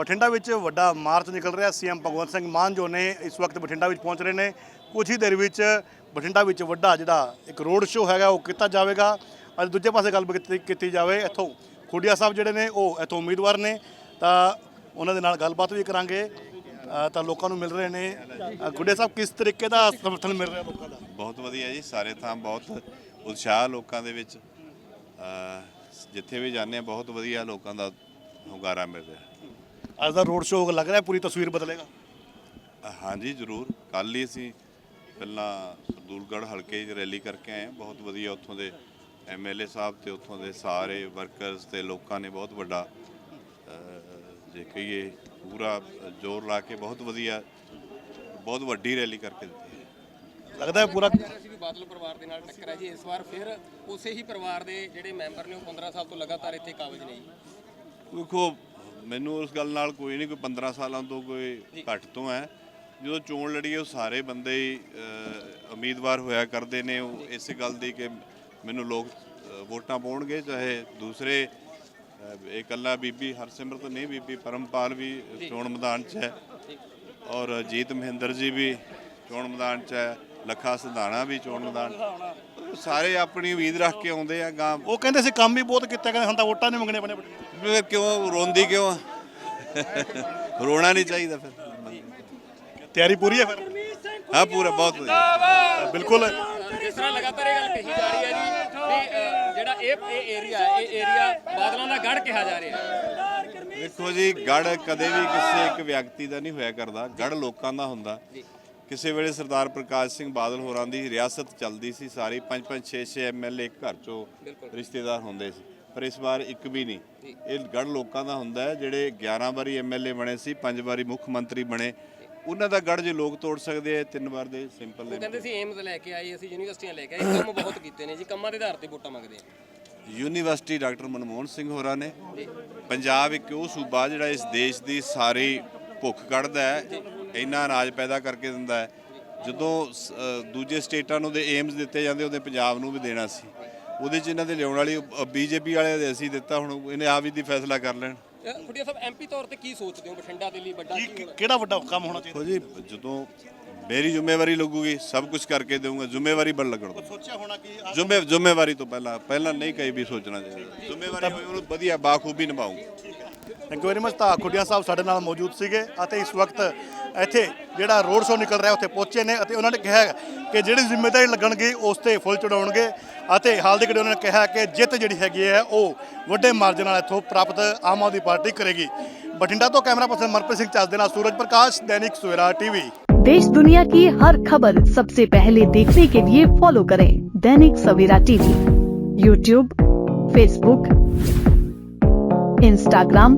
ਬਠਿੰਡਾ ਵਿੱਚ ਵੱਡਾ ਮਾਰਚ ਨਿਕਲ ਰਿਹਾ। ਸੀਐਮ ਭਗਵੰਤ ਸਿੰਘ ਮਾਨ ਜੋ ਨੇ ਇਸ ਵਕਤ ਬਠਿੰਡਾ ਵਿੱਚ ਪਹੁੰਚ ਰਹੇ ਨੇ। ਕੁਝ ਹੀ ਦੇਰ ਵਿੱਚ ਬਠਿੰਡਾ ਵਿੱਚ ਵੱਡਾ ਜਿਹੜਾ ਇੱਕ ਰੋਡ ਸ਼ੋਅ ਹੈਗਾ ਉਹ ਕੀਤਾ ਜਾਵੇਗਾ। ਅੱਜ ਦੂਜੇ ਪਾਸੇ ਗੱਲ ਕੀਤੀ ਜਾਵੇ ਇੱਥੋਂ ਖੁੱਡੀਆ ਸਾਹਿਬ ਜਿਹੜੇ ਨੇ ਉਹ ਇੱਥੋਂ ਉਮੀਦਵਾਰ ਨੇ। ਤਾਂ ਉਹਨਾਂ ਦੇ ਨਾਲ ਗੱਲਬਾਤ ਵੀ ਕਰਾਂਗੇ। ਤਾਂ ਲੋਕਾਂ ਨੂੰ ਮਿਲ ਰਹੇ ਨੇ। ਅ, ਖੁੱਡੀਆ ਸਾਹਿਬ ਕਿਸ ਤਰੀਕੇ ਦਾ ਸਮਰਥਨ ਮਿਲ ਰਿਹਾ ਲੋਕਾਂ ਦਾ? ਬਹੁਤ ਵਧੀਆ ਜੀ ਸਾਰੇ ਥਾਂ ਬਹੁਤ ਉਤਸ਼ਾਹ ਲੋਕਾਂ ਦੇ ਵਿੱਚ। ਜਿੱਥੇ ਵੀ ਜਾਂਦੇ ਹਾਂ ਬਹੁਤ ਵਧੀਆ ਲੋਕਾਂ ਦਾ ਹੁੰਗਾਰਾ ਮਿਲ ਰਿਹਾ। ਅੱਜ ਦਾ ਰੋਡ ਸ਼ੋਅ ਲੱਗ ਰਿਹਾ ਪੂਰੀ ਤਸਵੀਰ ਬਦਲੇਗਾ। ਹਾਂਜੀ ਜ਼ਰੂਰ। ਕੱਲ ਹੀ ਅਸੀਂ ਪਹਿਲਾਂ ਸਰਦੂਲਗੜ੍ਹ ਹਲਕੇ 'ਚ ਰੈਲੀ ਕਰਕੇ ਆਏ ਹਾਂ। ਬਹੁਤ ਵਧੀਆ ਉੱਥੋਂ ਦੇ ਐਮਐਲਏ ਸਾਹਿਬ ਤੇ ਉੱਥੋਂ ਦੇ ਸਾਰੇ ਵਰਕਰਸ ਤੇ ਲੋਕਾਂ ਨੇ ਬਹੁਤ ਵੱਡਾ ਅਹ ਜੇ ਕਹੀਏ ਪੂਰਾ ਜ਼ੋਰ ਲਾ ਕੇ ਬਹੁਤ ਵਧੀਆ ਬਹੁਤ ਵੱਡੀ ਰੈਲੀ ਕਰਕੇ ਦਿੱਤੀ ਹੈ। ਲੱਗਦਾ ਹੈ ਪੂਰਾ ਅਸੀਂ ਵੀ ਬਾਦਲ ਪਰਿਵਾਰ ਦੇ ਨਾਲ ਟੱਕਰ ਹੈ ਜੀ। ਇਸ ਵਾਰ ਫਿਰ ਉਸੇ ਹੀ ਪਰਿਵਾਰ ਦੇ ਜਿਹੜੇ ਮੈਂਬਰ ਨੇ ਉਹ 15 ਸਾਲ ਤੋਂ ਲਗਾਤਾਰ ਇੱਥੇ ਕਾਬਜ ਨੇ ਜੀ। ਦੇਖੋ ਮੈਨੂੰ ਉਸ ਗੱਲ ਨਾਲ ਕੋਈ ਨਹੀਂ ਕੋਈ 15 ਸਾਲਾਂ ਤੋਂ ਕੋਈ ਘੱਟ ਤੋਂ ਹੈ। ਜਦੋਂ ਚੋਣ ਲੜੀ ਉਹ ਸਾਰੇ ਬੰਦੇ ਹੀ ਅਹ, ਉਮੀਦਵਾਰ ਹੋਇਆ ਕਰਦੇ ਨੇ। ਉਹ ਇਸੇ ਗੱਲ ਦੀ ਕਿ ਮੈਨੂੰ ਲੋਕ ਅਹ, ਵੋਟਾਂ ਪਾਉਣਗੇ ਚਾਹੇ ਦੂਸਰੇ ਅਹ, ਇਹ ਇਕੱਲਾ ਬੀਬੀ ਹਰਸਿਮਰਤ ਨਹੀਂ ਬੀਬੀ ਪਰਮਪਾਲ ਵੀ ਚੋਣ ਮੈਦਾਨ 'ਚ ਹੈ। ਔਰ ਜੀਤ ਮਹਿੰਦਰ ਜੀ ਵੀ ਚੋਣ ਮੈਦਾਨ 'ਚ ਹੈ ਲੱਖਾ ਸਿਧਾਣਾ ਵੀ ਚੋਣ ਮੈਦਾਨ 'ਚ। ਸਾਰੇ ਆਪਣੀ ਉਮੀਦ ਰੱਖ ਕੇ ਆਉਂਦੇ ਆ ਗਾਂ। ਉਹ ਕਹਿੰਦੇ ਸੀ ਕੰਮ ਵੀ ਬਹੁਤ ਕੀਤਾ ਕਹਿੰਦੇ ਹੁਣ ਤਾਂ ਵੋਟਾਂ ਨਹੀਂ ਮੰਗਣੇ ਬਣੇ ਫਿਰ ਕਿਉਂ ਰੋਂਦੀ ਕਿਉਂ ਆ? ਰੋਣਾ ਨਹੀਂ ਚਾਹੀਦਾ ਫਿਰ। ਤਿਆਰੀ ਪੂਰੀ ਹੈ ਫਿਰ? ਹਾਂ ਪੂਰਾ ਬਹੁਤ ਵਧੀਆ। ਬਿਲਕੁਲ। ਜਿਸ ਤਰ੍ਹਾਂ ਲਗਾਤਾਰ ਇਹ ਗੱਲ ਕਹੀ ਜਾ ਰਹੀ ਹੈ ਜੀ ਵੀ ਜਿਹੜਾ ਇਹ ਇਹ ਏਰੀਆ ਹੈ ਇਹ ਏਰੀਆ ਬਾਦਲਾਂ ਦਾ ਗੜ ਕਿਹਾ ਜਾ ਰਿਹਾ ਹੈ। ਦੇਖੋ ਜੀ ਗੜ ਕਦੇ ਵੀ ਕਿਸੇ ਇੱਕ ਵਿਅਕਤੀ ਦਾ ਨਹੀਂ ਹੋਇਆ ਕਰਦਾ। ਗੜ ਲੋਕਾਂ ਦਾ ਹੁੰਦਾ। ਕਿਸੇ ਵੇਲੇ ਸਰਦਾਰ ਪ੍ਰਕਾਸ਼ ਸਿੰਘ ਬਾਦਲ ਹੋਰਾਂ ਦੀ ਰਿਆਸਤ ਚੱਲਦੀ ਸੀ ਸਾਰੀ 5 5 6 6 ਐਮਐਲਏ ਇੱਕ ਘਰ ਚੋਂ ਰਿਸ਼ਤੇਦਾਰ ਹੁੰਦੇ ਸੀ। ਪਰ ਇਸ ਵਾਰ ਇੱਕ ਵੀ ਨਹੀਂ। ਇਹ ਗੜ ਲੋਕਾਂ ਦਾ ਹੁੰਦਾ ਹੈ ਜਿਹੜੇ 11 ਵਾਰੀ ਐਮਐਲਏ ਬਣੇ ਸੀ 5 ਵਾਰੀ ਮੁੱਖ ਮੰਤਰੀ ਬਣੇ। ਉਹਨਾਂ ਦਾ ਗੜ ਜੇ ਲੋਕ ਤੋੜ ਸਕਦੇ ਆ ਤਿੰਨ ਵਾਰ ਦੇ ਸਿੰਪਲ ਨੇ। ਕਹਿੰਦੇ ਸੀ ਏਮਸ ਲੈ ਕੇ ਆਏ ਅਸੀਂ ਯੂਨੀਵਰਸਿਟੀਆਂ ਲੈ ਕੇ ਆਏ ਕੰਮ ਬਹੁਤ ਕੀਤੇ ਨੇ ਜੀ ਕੰਮਾਂ ਦੇ ਆਧਾਰ ਤੇ ਵੋਟਾਂ ਮੰਗਦੇ ਆ। ਯੂਨੀਵਰਸਿਟੀ ਡਾਕਟਰ ਮਨਮੋਹਨ ਸਿੰਘ ਹੋਰਾਂ ਨੇ। ਪੰਜਾਬ ਇੱਕ ਉਹ ਸੂਬਾ ਜਿਹੜਾ ਇਸ ਦੇਸ਼ ਦੀ ਸਾਰੀ ਭੁੱਖ ਕੱਢਦਾ ਹੈ ਇੰਨਾ ਅਨਾਜ ਪੈਦਾ ਕਰਕੇ ਦਿੰਦਾ ਹੈ। ਜਦੋਂ ਸ- ਅ, ਦੂਜੇ ਸਟੇਟਾਂ ਨੂੰ ਦੇ ਏਮਸ ਦਿੱਤੇ ਜਾਂਦੇ ਉਹਦੇ ਪੰਜਾਬ ਨੂੰ ਵੀ ਦੇਣਾ ਸੀ। ਉਹਦੇ ਚ ਇਹਨਾਂ ਦੇ ਲਿਆਉਣ ਵਾਲੀ ਬੀਜੇਪੀ ਵਾਲਿਆਂ ਦੇ ਅਸੀਂ ਦਿੱਤਾ ਹੁਣ ਇਹਨੇ ਆਪ ਹੀ ਦੀ ਫੈਸਲਾ ਕਰ ਲੈਣ। ਖੁੱਡੀਆ ਸਾਹਿਬ ਐਮਪੀ ਤੌਰ ਤੇ ਕੀ ਸੋਚਦੇ ਹੋ? ਬਠਿੰਡਾ ਦੇ ਲਈ ਵੱਡਾ ਕੀ? ਕਿਹੜਾ ਵੱਡਾ ਕੰਮ ਹੋਣਾ ਚਾਹੀਦਾ? ਦੇਖੋ ਜੀ ਜਦੋਂ ਮੇਰੀ ਜ਼ਿੰਮੇਵਾਰੀ ਲੱਗੂਗੀ ਸਭ ਕੁਝ ਕਰਕੇ ਦੇਵਾਂਗਾ ਜ਼ਿੰਮੇਵਾਰੀ ਬਣ ਲੱਗਣ ਦੋ ਸੋਚਿਆ ਹੋਣਾ ਕਿ ਜ਼ਿੰਮੇ ਜ਼ਿੰਮੇਵਾਰੀ ਤੋਂ ਪਹਿਲਾਂ ਪਹਿਲਾਂ ਨਹੀਂ ਕਈ ਵੀ ਸੋਚਣਾ ਚਾਹੀਦਾ। ਜ਼ਿੰਮੇਵਾਰੀ ਹੋਈ ਉਹਨੂੰ ਵਧੀਆ ਬਾਖੂਬੀ ਨਿਭਾਉਂਗਾ ਥੈਂਕ ਯੂ ਵੈਰੀ ਮਚ ਤਾਂ ਖੁੱਡੀਆਂ ਸਾਹਿਬ ਸਾਡੇ ਨਾਲ ਮੌਜੂਦ ਸੀਗੇ ਅਤੇ ਇਸ ਵਕਤ ਇੱਥੇ ਜਿਹੜਾ ਰੋਡ ਸ਼ੋਅ ਨਿਕਲ ਰਿਹਾ ਉੱਥੇ ਪਹੁੰਚੇ ਨੇ ਅਤੇ ਉਹਨਾਂ ਨੇ ਕਿਹਾ ਹੈ ਕਿ ਜਿਹੜੀ ਜ਼ਿੰਮੇਵਾਰੀ ਲੱਗਣਗੀ ਉਸ ਤੇ ਫੁੱਲ ਚੜਾਉਣਗੇ ਅਤੇ ਹਾਲ ਦੇ ਘੜੀ ਉਹਨਾਂ ਨੇ ਕਿਹਾ ਕਿ ਜਿੱਤ ਜਿਹੜੀ ਹੈਗੀ ਹੈ ਉਹ ਵੱਡੇ ਮਾਰਜਨ ਨਾਲ ਇੱਥੋਂ ਪ੍ਰਾਪਤ ਆਮ ਆਦਮੀ ਪਾਰਟੀ ਕਰੇਗੀ ਬਠਿੰਡਾ ਤੋਂ ਕੈਮਰਾ ਪਰਸਨ ਮਨਪ੍ਰੀਤ ਸਿੰਘ ਚੱਜ ਦੇ ਨਾਲ ਸੂਰਜ ਪ੍ਰਕਾਸ਼ ਦੈਨਿਕ ਸਵੇਰਾ ਟੀਵੀ देश दुनिया की हर खबर सबसे पहले देखने के लिए फॉलो करें Dainik Savera TV YouTube Facebook Instagram